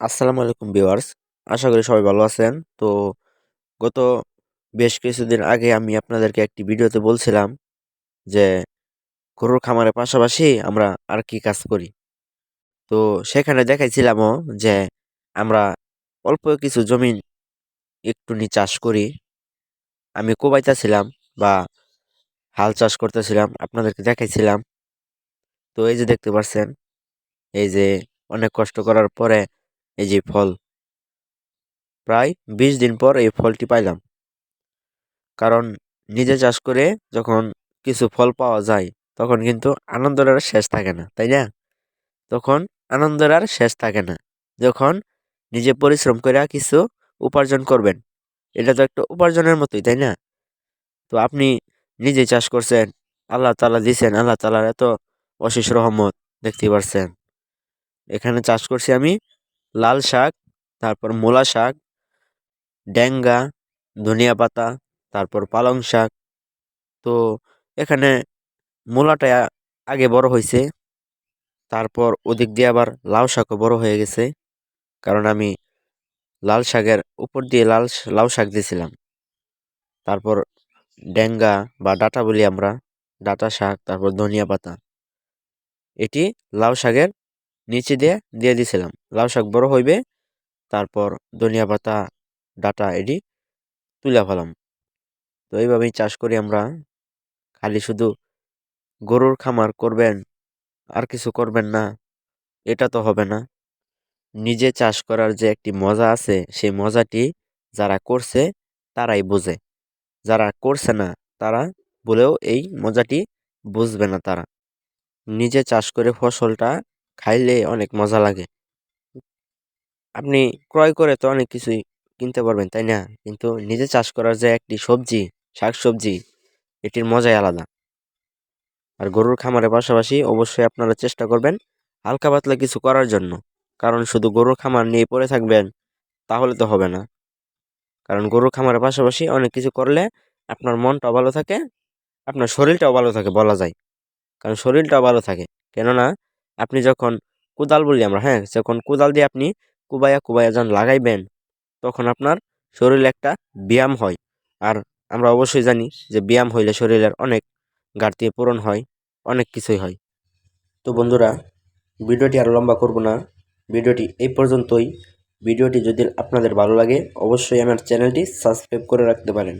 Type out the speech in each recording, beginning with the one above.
আসসালামু আলাইকুম ভিউয়ার্স। আশা করি সবাই ভালো আছেন। তো গত বেশ কিছুদিন আগে আমি আপনাদেরকে একটি ভিডিওতে বলছিলাম যে, গরুর খামারের পাশাপাশি আমরা আর কি কাজ করি। তো সেখানে দেখাইছিলামও যে, আমরা অল্প কিছু জমি একটু নি চাষ করি। আমি কোবাইতেছিলাম বা হাল চাষ করতেছিলাম, আপনাদেরকে দেখাইছিলাম। তো এই যে দেখতে পাচ্ছেন এই যে অনেক কষ্ট করার পরে এই যে ফল। প্রায় বিশ দিন পর এই ফলটি পাইলাম। কারণ নিজে চাষ করে যখন কিছু ফল পাওয়া যায়, তখন কিন্তু আনন্দের আর শেষ থাকে না, তাই না? তখন আনন্দের আর শেষ থাকে না। যখন নিজে পরিশ্রম করে কিছু উপার্জন করবেন, এটা তো একটা উপার্জনের মতোই, তাই না? তো আপনি নিজে চাষ করছেন, আল্লাহ তালা দিছেন, আল্লাহ তালার এত অশেষ রহমত দেখতে পারছেন। এখানে চাষ করছি আমি লাল শাক, তারপর মূলা শাক, ড্যাঙ্গা, ধনিয়া পাতা, তারপর পালং শাক। তো এখানে মূলাটা আগে বড় হয়েছে তারপর ওদিক দিয়ে আবার লাউ শাকও বড় হয়ে গেছে, কারণ আমি লাল শাকের উপর দিয়ে লাল লাউ শাক দিয়েছিলাম। তারপর ড্যাঙ্গা বা ডাটা বলি আমরা, ডাটা শাক, তারপর ধনিয়া পাতা। এটি লাউ শাকের নিচে দিয়ে দিয়ে দিয়েছিলাম লাউ শাক বড় হইবে, তারপর ধনিয়া পাতা, ডাটা এটি তুলে ফেলাম। তো এইভাবেই চাষ করি আমরা। খালি শুধু গরুর খামার করবেন, আর কিছু করবেন না, এটা তো হবে না। নিজে চাষ করার যে একটি মজা আছে, সেই মজাটি যারা করছে, তারাই বোঝে। যারা করছে না, তারা বলেও এই মজাটি বুঝবে না তারা। নিজে চাষ করে ফসলটা খাইলে অনেক মজা লাগে। আপনি ক্রয় করে তো অনেক কিছুই কিনতে পারবেন, তাই না? কিন্তু নিজে চাষ করার যে একটি সবজি শাক সবজি এটির মজাই আলাদা। আর গরুর খামারের পাশাপাশি অবশ্যই আপনারা চেষ্টা করবেন হালকা পাতলা কিছু করার জন্য। কারণ শুধু গরুর খামার নিয়ে পড়ে থাকবেন, তাহলে তো হবে না। কারণ গরুর খামারের পাশাপাশি অনেক কিছু করলে আপনার মনটাও ভালো থাকে, আপনার শরীরটাও ভালো থাকে বলা যায়। কারণ শরীরটাও ভালো থাকে। কেননা আপনি যখন কোদাল বলি আমরা হ্যাঁ যখন কোদাল দিয়ে আপনি কুবাইয়া কুবাইয়া যখন লাগাইবেন, তখন আপনার শরীরে একটা ব্যায়াম হয়। আর আমরা অবশ্যই জানি যে ব্যায়াম হইলে শরীরের অনেক ঘাটতি পূরণ হয়, অনেক কিছুই হয়। তো বন্ধুরা, ভিডিওটি আর লম্বা করব না। ভিডিওটি এই পর্যন্তই। ভিডিওটি যদি আপনাদের ভালো লাগে, অবশ্যই আমার চ্যানেলটি সাবস্ক্রাইব করে রাখতে পারেন।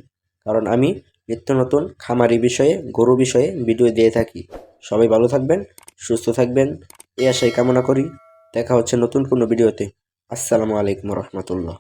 কারণ আমি নিত্য নতুন খামারি বিষয়ে, গরু বিষয়ে ভিডিও দিয়ে থাকি। সবাই ভালো থাকবেন, সুস্থ থাকবেন। এই আশাই কামনা করি। দেখা হচ্ছে নতুন কোনো ভিডিওতে। আসসালামু আলাইকুম রহমতুল্লাহ।